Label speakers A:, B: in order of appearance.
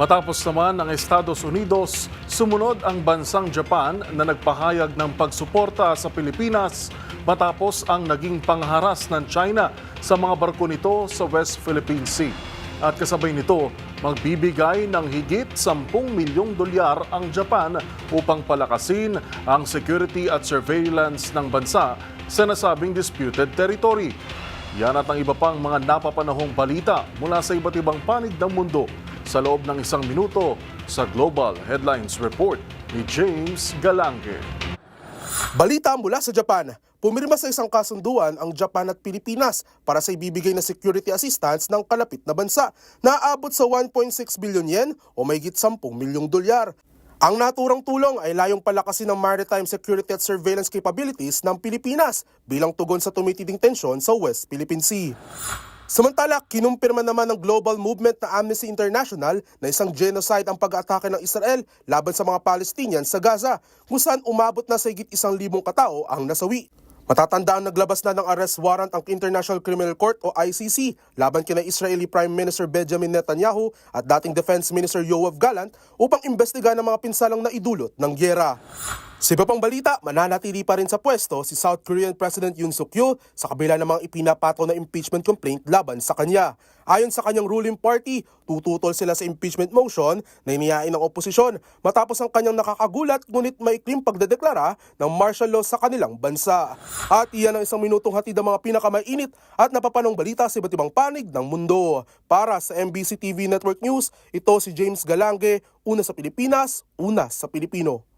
A: Matapos naman ng Estados Unidos, sumunod ang bansang Japan na nagpahayag ng pagsuporta sa Pilipinas matapos ang naging pangharas ng China sa mga barko nito sa West Philippine Sea. At kasabay nito, magbibigay ng higit 10 milyong dolyar ang Japan upang palakasin ang security at surveillance ng bansa sa nasabing disputed territory. Yan at ang iba pang mga napapanahong balita mula sa iba't ibang panig ng mundo sa loob ng isang minuto sa Global Headlines Report ni James Galange.
B: Balita mula sa Japan. Pumirma sa isang kasunduan ang Japan at Pilipinas para sa ibibigay na security assistance ng kalapit na bansa na aabot sa 1.6 billion yen o mahigit 10 milyong dolyar. Ang naturang tulong ay layong palakasin ng maritime security at surveillance capabilities ng Pilipinas bilang tugon sa tumitinding tensyon sa West Philippine Sea. Samantala, kinumpirma naman ng global movement na Amnesty International na isang genocide ang pag-atake ng Israel laban sa mga Palestinians sa Gaza, kung saan umabot na sa higit isang libong katao ang nasawi. Matatandaan naglabas na ng arrest warrant ang International Criminal Court o ICC laban kina Israeli Prime Minister Benjamin Netanyahu at dating Defense Minister Yoav Gallant upang imbestigahan ang mga pinsalang naidulot ng gyera. Sa iba pang balita, mananatili pa rin sa pwesto si South Korean President Yoon Suk Yeol sa kabila ng mga ipinapato na impeachment complaint laban sa kanya. Ayon sa kanyang ruling party, tututol sila sa impeachment motion na inihain ng oposisyon matapos ang kanyang nakakagulat ngunit maikling pagdedeklara ng martial law sa kanilang bansa. At iyan ang isang minutong hatid ng mga pinakamainit at napapanong balita sa iba't ibang panig ng mundo. Para sa MBC TV Network News, ito si James Galange, una sa Pilipinas, una sa Pilipino.